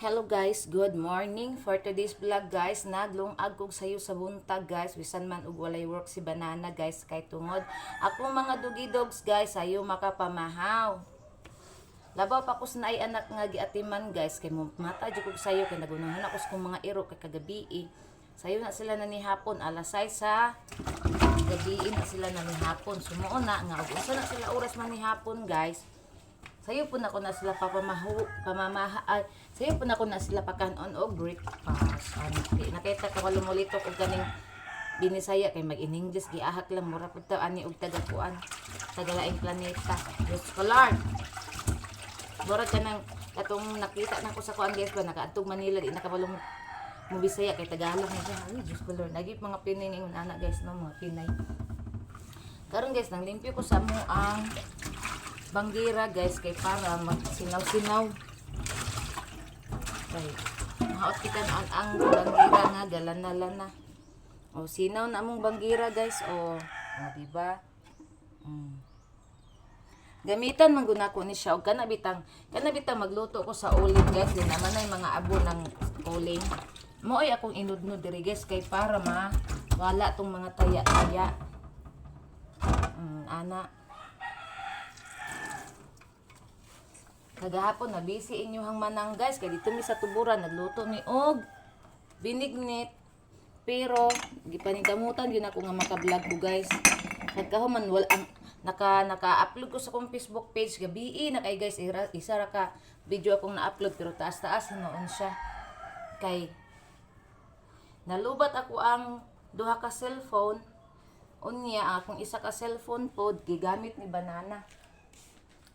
Hello guys, good morning. For today's vlog guys, naglungag kog sayo sa buntag guys. Bisan man og walay work si banana guys kay tungod. Ako mga dugi dogs guys, sayo makapamahaw. Labaw pa ko sa naay anak nga giatiman guys kay mata jud kog sayo kay nagunahan ako sa mga iro kay kagabi. eh. Sayo na sila na ni hapon alas 6 sa gabi na sila na ni hapon. Sumuo na nga ug na sila oras man ni hapon guys. Sayo po na ko na sila papamahu, pamamaha, ay, sayo po na ko na sila pakanon og breakfast. Ano, nakita ko kalumulito og ganing binisaya kay mag in English giahak lang mura pud ta ani og tagakuan tagalaing planeta. Diyos ko Lord. Mura ka nang katong nakita na ko sa kuan guys ba nakaadtog Manila di nakabalong mo Bisaya kay Tagalog na. Ay, Diyos ko Lord. Nagip mga Pinay na yung anak guys no, mga Pinay. Karon guys, nang limpyo ko sa mo ang banggira guys kay para magsinaw-sinaw. Kay maot kita ang, ang banggira nga galana-lana. O sinaw na mong banggira guys o o di ba? Mm. Gamitan man guna ko ni siya og kana bitang kana magluto ko sa uling guys din naman ay mga abo ng uling. Mo ay akong inudnud diri guys kay para ma wala tong mga taya-taya. Mm, ana. Kagahapon na busy inyuhang manang guys kay dito mi sa tuburan nagluto mi og binignit pero gipaningkamutan gyud ako nga maka-vlog ko guys. Kagkahuman wal ang naka naka-upload ko sa kong Facebook page gabi na kay guys ira- isa ra ka video akong na-upload pero taas-taas noon siya. Kay nalubat ako ang duha ka cellphone unya akong isa ka cellphone pod gigamit ni banana.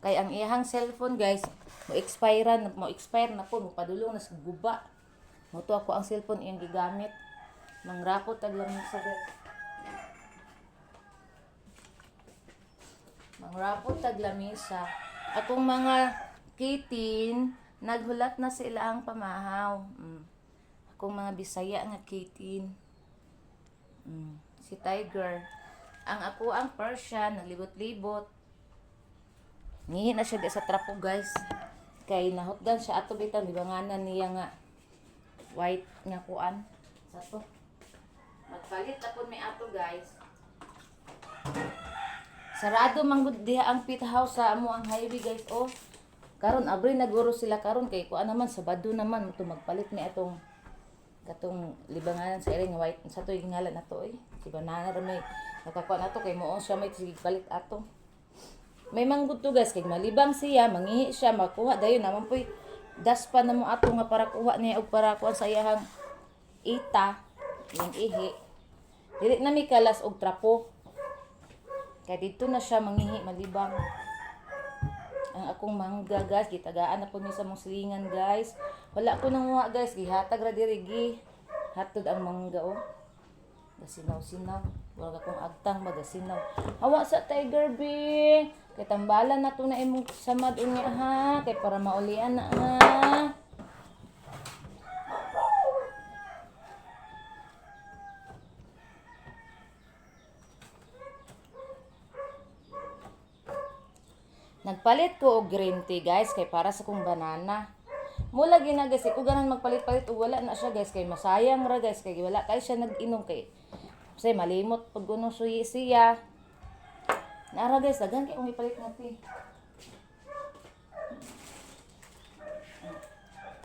Kay ang iyang cellphone guys, mo expire na mo expire na po, mo padulong na sa guba. Mo to ako ang cellphone iyang gigamit. Mangrapot tag lang sa guys. Mangrapot tag lamisa. Akong mga kitin, naghulat na sila ang pamahaw. Mm. Akong mga bisaya nga kitin. Mm. Si Tiger. Ang ako ang Persian, naglibot-libot. Ngihi na siya di sa trapo guys. Kay nahutdan siya ato bitan libanganan niya nga white nga kuan. Sa to. Magpalit na po may ato guys. Sarado man gud diha ang pit house sa amo ang highway guys oh. Karon abri naguro sila karon kay kuan naman sabado naman to magpalit ni atong katong libanganan sa iring white sa to yung ngalan nato eh. Si banana ra may nakakuan ato kay mo siya may sige palit ato may guys kay malibang siya mangihi siya makuha. Dayon naman poy daspa na mo ato nga para kuha niya og para kuha sa iyahang ita yung ihi. Dili na mi kalas og trapo. Kay dito na siya mangihi malibang. Ang akong mangga guys gitagaan na po mi sa mong silingan guys. Wala ko nang guys gihatag ra diri gi. Hatod ang mangga oh. Gasinaw-sinaw wala akong agtang magasinaw. Hawa sa tiger bee kay tambalan na to na imong samad unya ha kay para maulian na ha Nagpalit ko og green tea guys kay para sa kong banana. Mula ginagas ko ganan magpalit-palit og wala na siya guys kay masayang ra guys kay wala. Kay siya nag-inom kay say malimot pag kuno suyi siya. Nara guys daghan kay kung ipalit nga tea.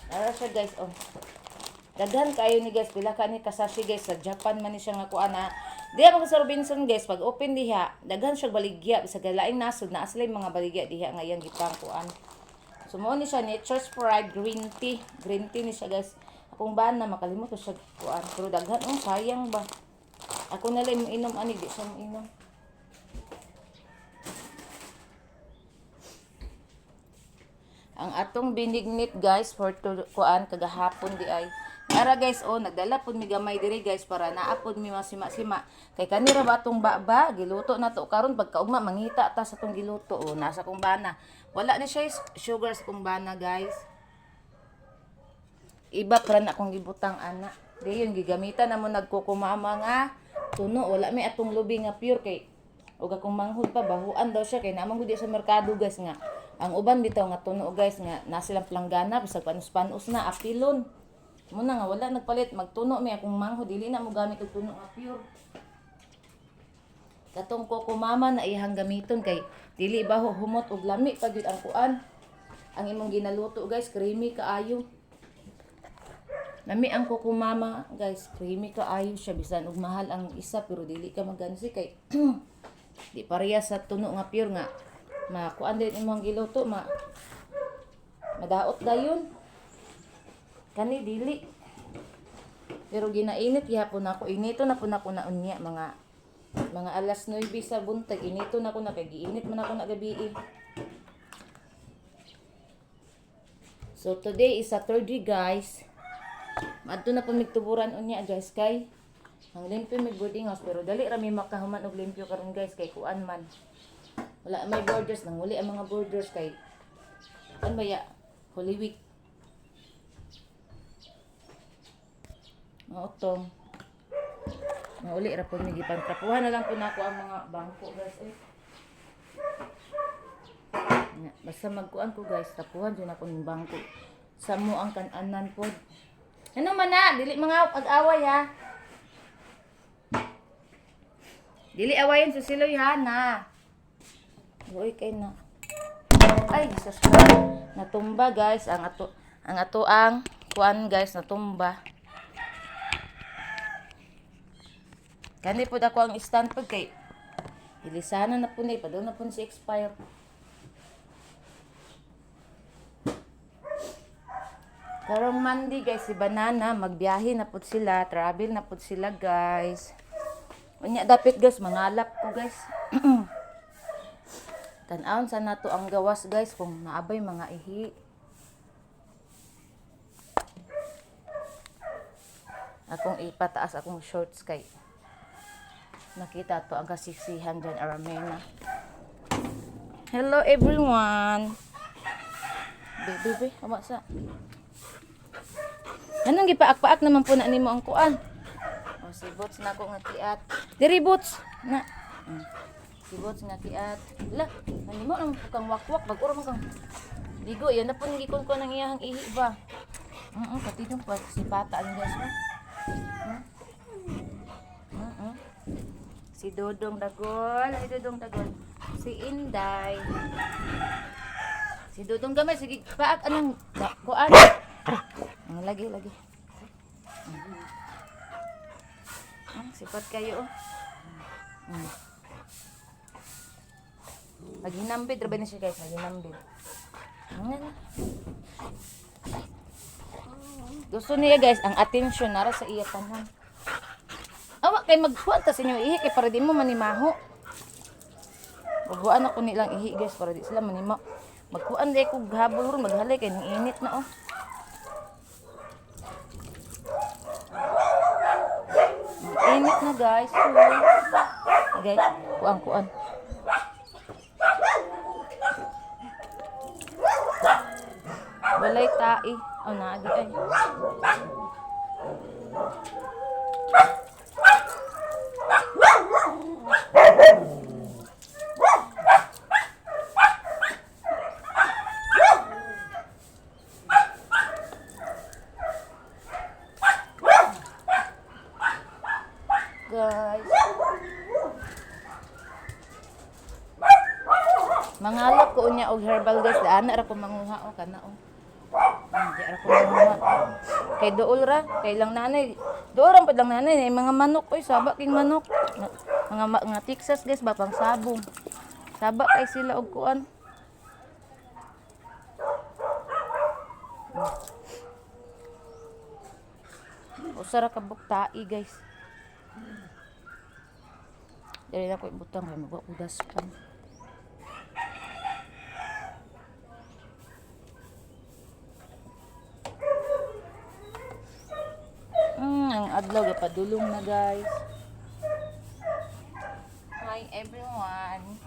Nara siya guys oh. Daghan kayo ni guys pila ka ni kasashi guys sa Japan man ni siya nga kuan na Di ako sa Robinson guys, pag open diha, daghan siya baligya sa galaing nasod na aslay mga baligya diha nga iyang gipang kuan. So ni siya Nature's Pride green tea. Green tea ni siya guys. Akong bana makalimot ko siya kuan. Pero daghan oh sayang ba. Ako na lang inom ani di siya inom. Ang atong binignit guys for to kuan kagahapon di ay Ara guys, oh, nagdala pud mi gamay diri guys para naapod mi masima-sima. Kay kanira ba atong baba, giluto na to karon pagkaugma mangita ta sa tong giluto. Oh, nasa kumbana. Wala ni siya sugar sa kumbana guys. Iba pa na akong gibutang ana. Di yun gigamitan na mo nagkukumama nga tuno wala mi atong lubi nga pure kay ug akong manghud pa bahuan daw siya kay namang gud sa merkado guys nga Ang uban bitaw nga tuno guys nga na silang planggana bisag panus-panus na apilon. Muna nga wala nagpalit magtuno mi akong mangho dili na mo gamit og tuno nga pure. Katong ko kumama na ihang gamiton kay dili ba humot og lami pag ang kuan. Ang imong ginaluto guys creamy kaayo. Lami ang kukumama guys creamy kaayo siya. Bisan og mahal ang isa pero dili ka magansi kay di pareha sa tuno nga pure nga. Makuan din imong giluto ma. Madaot dayon. Kani dili. Pero ginainit gihapon ako. Inito na po na ko na unya mga mga alas 9 sa buntag. Inito na ko na kay giinit man ako na gabi eh. So today is Saturday guys. Madto na po migtuburan unya guys kay ang limpyo may boarding house pero dali ra mi makahuman og limpyo karon guys kay kuan man. Wala may borders nang uli ang mga borders kay ano ba Holy Week. Mautong. Mauli ra po mi gipantrapuhan na lang po nako ang mga bangko guys eh. Basta magkuan ko guys, tapuhan dyan ako ng bangko. Sa mo ang kananan po. Ano man na, dili mga ag-away ha. Dili awayan sa siloy ha na. Uy kay na. Ay, Jesus ko. Natumba guys ang ato ang ato ang kuan guys natumba. Kani po ako ang stand pag kay Ilisana na po na ipadol na po si expire. Karong Monday guys, si Banana, magbiyahe na po sila, travel na po sila guys. Unya dapat guys, mangalap ko guys. Tanawon sa nato ang gawas guys kung naabay mga ihi. Akong ipataas akong shorts kay nakita to ang kasisihan dyan Aramena. Hello everyone. Baby, baby, awa sa. Anong gipaak-paak naman po na nimo ang kuan? O si Bots na ako nga kiat. Diri Bots na. Mm. Si Bots nga kiat. La, nanimo ang kang wakwak bag man kang Digo, yan na po nang gikon ko ng iyahang ihi ba. Mm pati dong pa si pata ang guys. Hmm? Mm Si Dodong Dagol, si Dodong Dagol. Si Inday. Si Dodong Gamay, sige, paak anong kuan. Ang lagi, lagi. Ah, sipat kayo, oh. Mm. Maghinambid, rabay na siya guys, maghinambid. Ano na? Gusto niya guys, ang attention nara sa iya tanan. Awa kay magkuan ta inyo ihi kay para di mo manimaho. Bubuan ako nilang ihi guys para di sila manimaho. Magkuan di ko ghabol ron maghalay kay init na oh. Init na guys. Uy. Guys, kuan kuan. Walay tai. Oh, naadi ay. Guys. Mangalap ko unya og daan ra ko manguha o kana o. Hindi ra ko manguha. Kay dool ra, kay lang nanay. Dool ra pud lang nanay, mga manok oy, saba king manok. Mga mga Texas guys ba pang sabong. Saba kay sila og kuan. Usara ka buktai guys. Dali na ko ibutang kay magwa pan. Mm, adlaw gapadulong na guys. Hi everyone.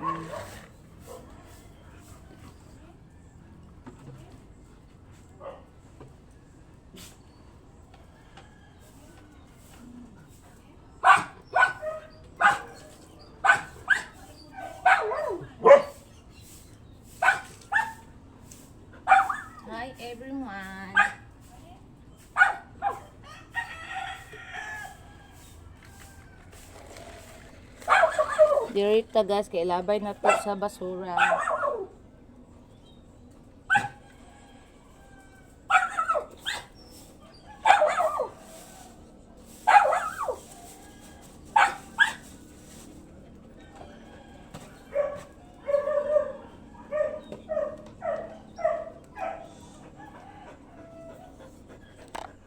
Mm. everyone. Dirita guys, kay labay na to sa basura.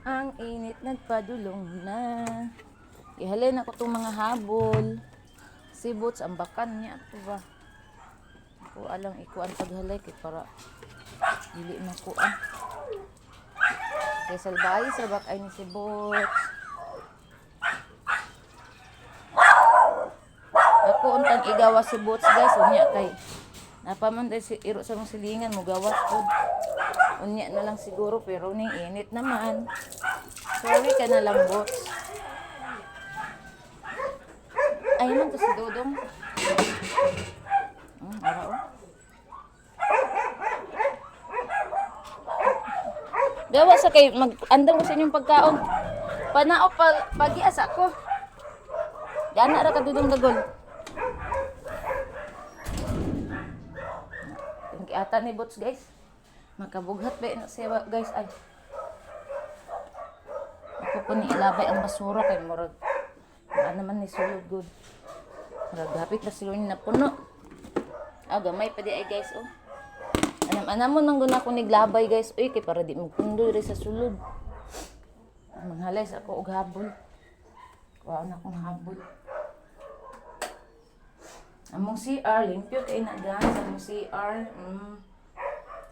Ang init nagpadulong na. Ihalin ako tong mga habol. Si Boots, ang bakan niya. Ito ba? Ako alang ikuan paghalay kay para dili na kuan. Kay salbay sa bak ay ni si Boots. Ako untang igawa si Boots guys. Unya kay Napaman dahil si iro sa mga silingan mo gawas po. Unya na lang siguro pero ning init naman. Sorry ka na lang Boots. Ay man to si Dodong. Hmm, ara oh. Gawa sa kay mag andam ko sa inyong pagkaon. Panao pa pagias ako. Dana ra ka dudong dagol. Yung kiata ni Bots guys. Makabughat ba na siya guys ay. Ako po ni ilabay ang basura kay murag. Ano naman ni sulod good. Murag hapit na sila na puno. Ah, gamay pa di ay guys oh. Anam anam mo nang guna ko niglabay guys. Uy, kay para di magpundo rin sa sulod. Manghalay sa ako og habol. Kuha na akong habol. Among CR, limpyo kay na guys. Among CR, mm,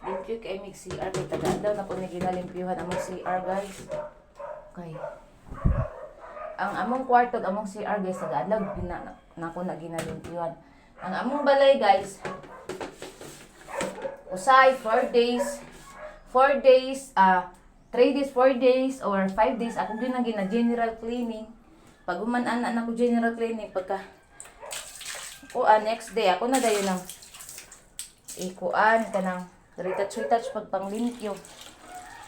limpyo kay mig CR. Kay taga daw na po ni ginalimpyuhan among CR guys. Okay. Ang among kwarto, among CR guys, taga daw gina na ko na ginalimpyuhan. Ang among balay guys, usay 4 days 4 days ah 3 days 4 days or 5 days ako din ang gina general cleaning. Pag umanan na ako general cleaning pagka kuan next day ako na dayon ng ikuan kanang retouch retouch pag panglimpyo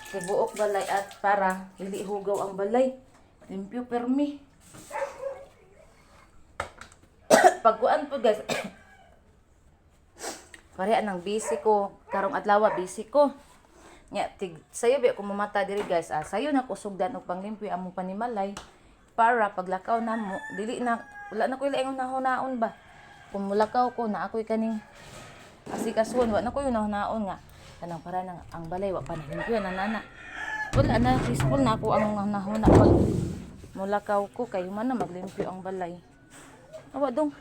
kay buok balay at para dili hugaw ang balay limpyo permi pag kuan po guys Pare anang busy ko. Karong adlaw busy ko. Nya tig sayo bi ako mamata diri guys. Ah, sayo na ko sugdan og panglimpyo among panimalay para paglakaw na mo dili na wala na ko ilaingon na hunaon ba. Kung mulakaw ko na ako'y kaning asikasuon wa na ko yung nahunaon nga kanang para nang ang balay wa pa na nana. Wala na peaceful na ako ang nahuna pag mulakaw ko kay man na maglimpyo ang balay. Awa dong.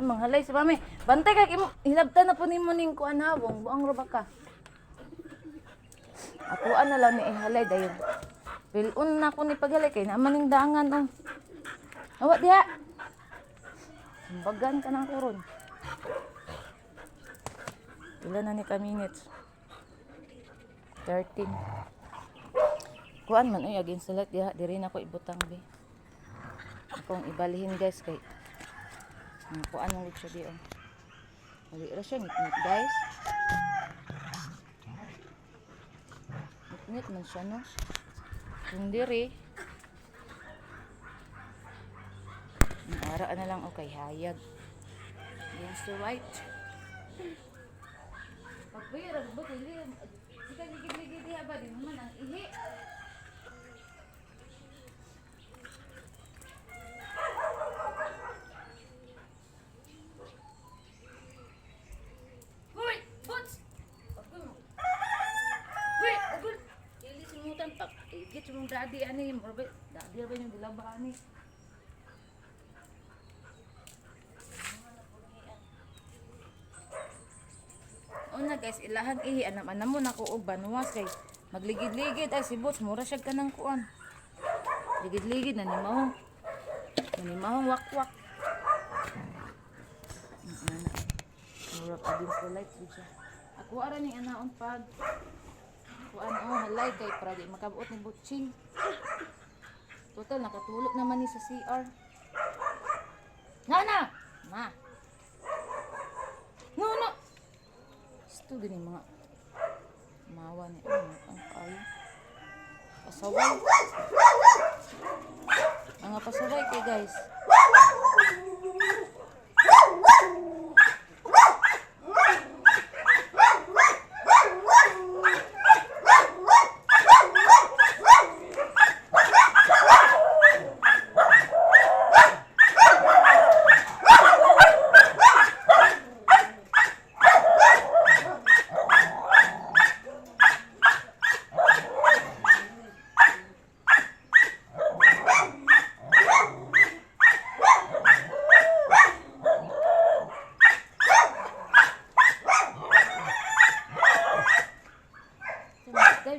Ang mga halay si mami. Bantay ka kim hilabtan na po nimo ning kuan hawong buang ra ba ka. Ako ana lang ni ihalay dayon. Pilun na ko ni paghalay kay naman ning dangan oh. Awa diha. Bagan ka ng kuron. Ilan na ni ka minutes? 13. Kuan man ay again salat diha diri na ko ibutang be. Akong ibalihin guys kay ang kuan ng siya di oh. Wali ra siya ngit guys. Ngit man siya no. Kung diri ang ara na lang okay hayag. Yes, the right. Pagpira, ba dili? Ika ligid-ligid diha ba di naman ang ihi. Daddy ani. Morbe. Daddy ba yung dilaba ani. Una guys, ilahan ihi. Anam anam mo na ko og banuwas kay magligid-ligid ay si Boots. Mura siya ka ng kuan. Ligid-ligid na ni. Na ni Mahong wak-wak. Mura pa din sa light siya. Ako ara ni anaon pag kuan oh halay kay para di makabuot ni Butching. Total nakatulog naman ni sa CR. Nana! Ma! No! Gusto gini mga Mawa ni oh, ang kayo. Pasaway. Mga pasaway kay. Guys,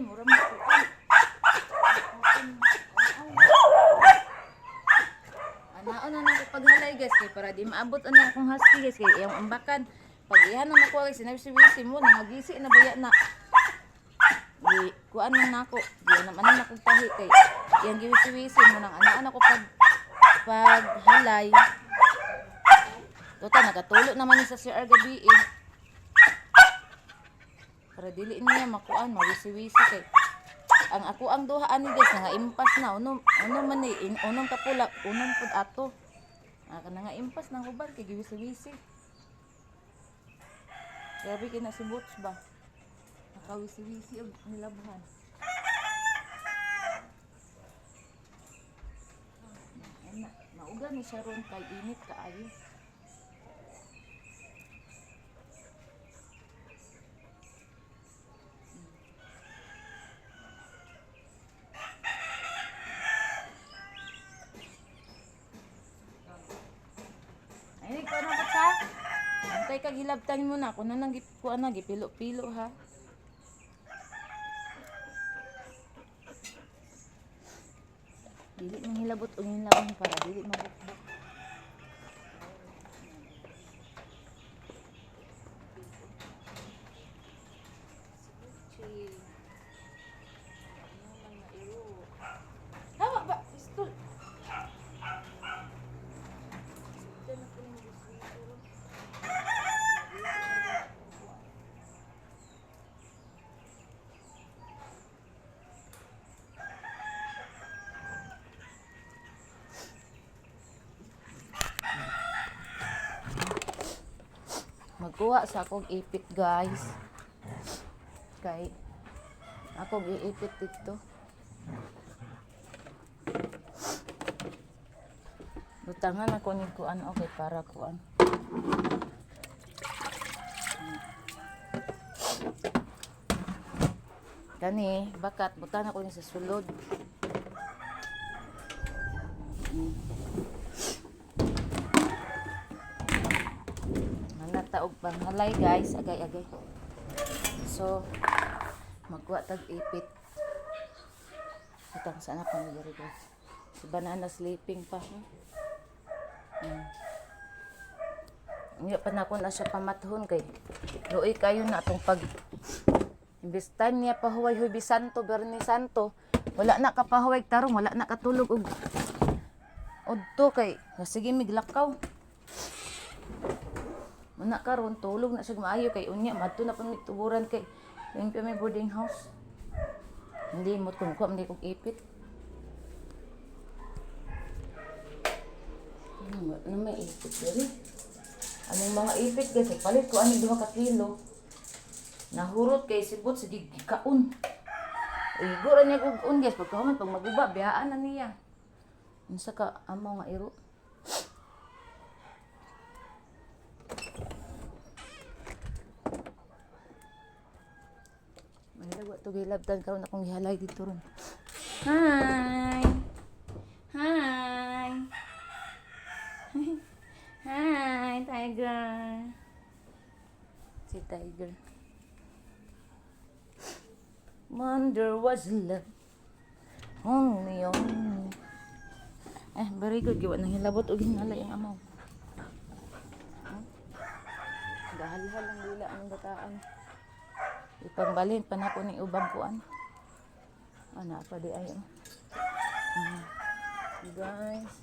mura mo ko. Anaon na nako paghalay guys kay para di maabot ani akong husky guys kay iyang ambakan. Pag iyan na nako guys sinabi si Wisi mo nangagisi na baya na. Di kuan man nako. Di naman na nako tahi kay iyang giwisi Wisi mo nang anaan ako pag paghalay. Tota nagatulo naman ni sa CR gabi eh. Para dili niya makuan mawisi-wisi kay ang ako ang duha ani guys nga impas na unom unom man ni in, unom kapula unom pud ato ah kana nga impas nang uban kay giwisi-wisi. Grabe kay na si Butch ba? Nakawisi-wisi og nilabuhan Ana, mauga ni siya kay init kaayo. Ay, ko na sa. Antay kag hilabtan mo na. Kung na nang ko na gipilo-pilo ha. Dili man hilabot og hilabon para dili mabukbuk. Magkuha sa akong ipit guys. Kay akong iipit dito. Butangan ako ni kuan okay para kuan. Kani, bakat butan ako ni sa sulod. Mga taog panghalay guys, agay-agay. So, magkuha tag ipit. Itang sana pang diri guys. Si banana sleeping pa. Hmm? Hmm. Nga pa na ako na siya pamathon kay Luoy kayo na atong pag Imbis time niya pahuway hubi santo, berni santo, wala na kapahuway tarong, wala na katulog og Odto kay sige miglakaw. Mana karon tulog na siya maayo kay unya madto na pang tuburan kay yung may boarding house. Hindi mo kung kuha hindi kong ipit. Ano ano may ipit diri? Anong mga ipit kasi palit ko ani duha ka kilo. Nahurot kay sibot sa gigkaon. Igor niya un guys pagkahuman pag maguba biyaan na niya. Unsa ka amo nga iro? Mahirag wa to gilabtan karon akong gihalay dito ron. Hi. Hi. Hi, Tiger. Si Tiger. Wonder was love. Only only. Eh, very good. Giwa nang hilabot o ginalay ang amaw. Huh? Gahalhal ang lila ang bataan. Ipangbalhin pa na ko ni ubang kuan. Ana pa di ayo. Hmm. Guys.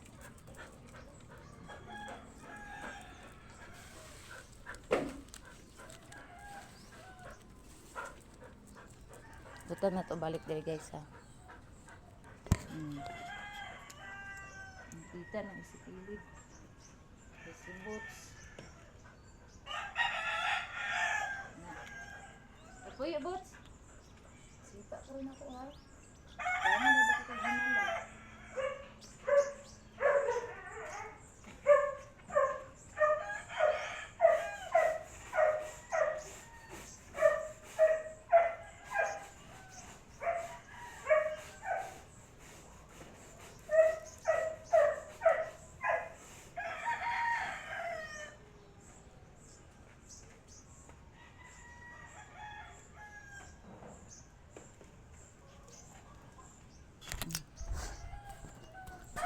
Dito na to balik diri guys ha. Hmm. Kita na si Pilip. Si Boots. Na. Ako ya Boots. Sita ko rin ako ha. Tama na ba kita ginala?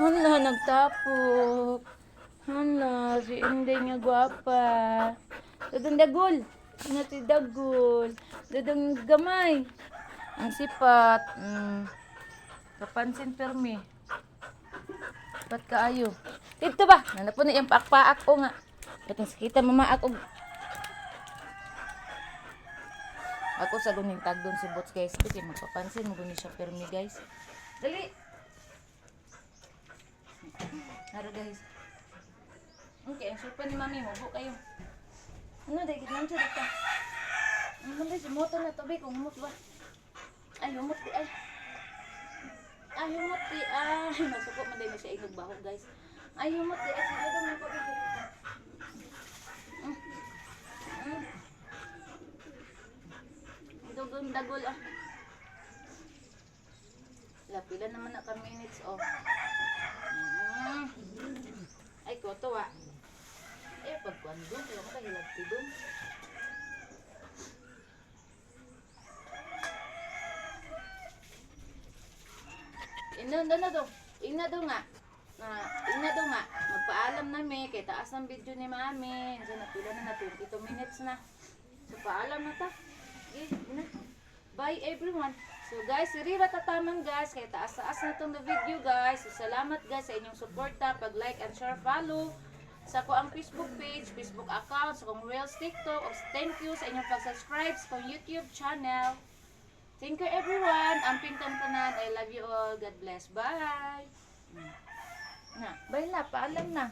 Hala, nagtapok. Hala, si Inday nga gwapa. Dadang dagol. Ano si dagol? Dadang gamay. Ang sipat. Mm. Kapansin permi. Ba't kaayo? Dito ba? Nanapo na yung paak-paak ko nga. Katong sakita mamaak og Ako sa guning tag doon si Bots guys. Kasi magpapansin mo guni siya permi guys. Dali! Haro guys. Okay, ang supa ni mami mo. Bu kayo. Ano, dahil gitnam siya dito. Ang mali, moto na to, kung humot ba? Ay, humot di, ay. Ay, humot di, ay. Masuko man dahil siya inog baho, guys. Ay, humot di, ay. Sige daw, may pabigay dito. Mm. Mm. Dugon dagol, ah. Lapila naman na ka minutes, oh. Ay, koto wa. Eh, pagkwando, kaya mo kahilag tidong. Ino, na do. Ina do nga. Na, ina do nga. Magpaalam na mi, kay taas ang video ni mami. So, napila na na 22 minutes na. So, paalam na ta. Okay, ina. Bye everyone. So guys, sirira tataman guys. Kaya taas-taas na itong video guys. So, salamat guys sa inyong suporta. Pag-like and share, follow. Sa ko ang Facebook page, Facebook account, sa kong Reels TikTok. O, Thank you sa inyong pag-subscribe sa kong YouTube channel. Thank you everyone. Amping tanan. I love you all. God bless. Bye. Na, bye na. Paalam na.